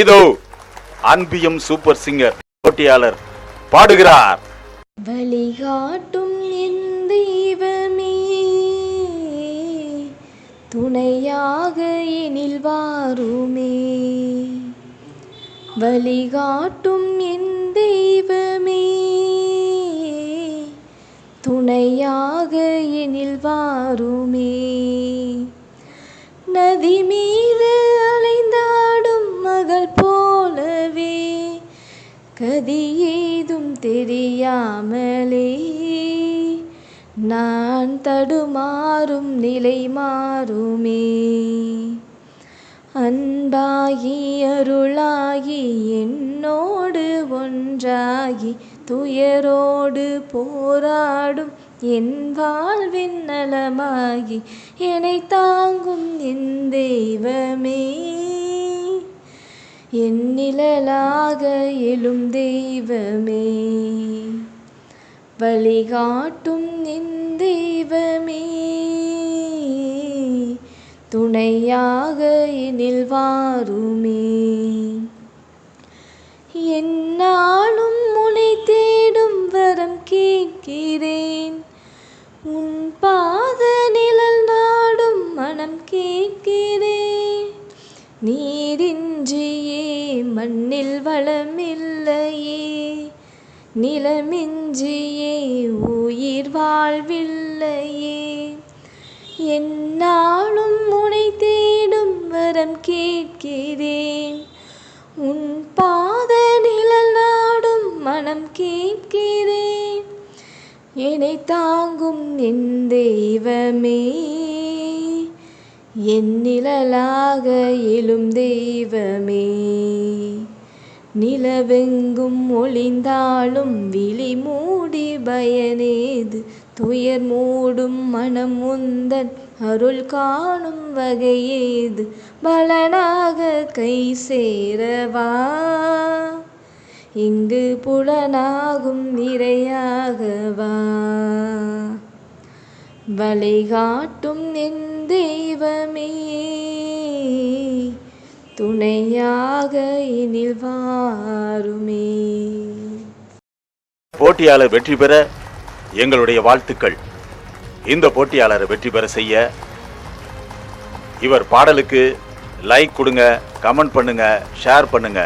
இதோ அன்பியம் super singer போட்டியாளர் பாடுகிறார். வழிகாட்டும் என் தெய்வமே துணையாக எனில் வாருமே. வழிகாட்டும் என் தெய்வமே துணையாக எனில் வாருமே. நதி கதி ஏதும் தெரியாமலே. நான் தடுமாறும் நிலை மாறுமே. அன்பாகி அருளாகி என்னோடு ஒன்றாகி துயரோடு போராடும் என் வாழ்வின் நலமாகி என்னை தாங்கும் என் தெய்வமே. என் நிழலாக எழும் தெய்வமே. வழிகாட்டும் என் தெய்வமே. துணையாக எனில் வாருமே. என்னாலும் உனை தேடும் வரம் கேட்கிறேன். உன் பாத நிழல் நாடும் மனம் கேட்கிறேன். நீ மண்ணில் வளமில்லையே நிலமிஞ்சியே உயிர் வாழ்வில்லையே. என்னாலும் உனை தேடும் வரம் கேட்கிறேன். உன் பாத நிழல் நாடும் மனம் கேட்கிறேன். என்னை தாங்கும் என் தெய்வமே. என் நிழலாக எழும் தெய்வமே. நிலவெங்கும் ஒளிந்தாலும் விழி மூடி பயனேது. துயர் மூடும் மனம் உந்தன் அருள் காணும் வகையேது. பலனாக கை சேரவா. இங்கு புலனாகும் நிறையாகவா. வழிகாட்டும் என் தெய்வமே துணையாக இனில் வாருமே. போட்டியாளர் வெற்றி பெற எங்களுடைய வாழ்த்துக்கள். இந்த போட்டியாளரை வெற்றி பெற செய்ய இவர் பாடலுக்கு லைக் கொடுங்க கமெண்ட் பண்ணுங்க ஷேர் பண்ணுங்க.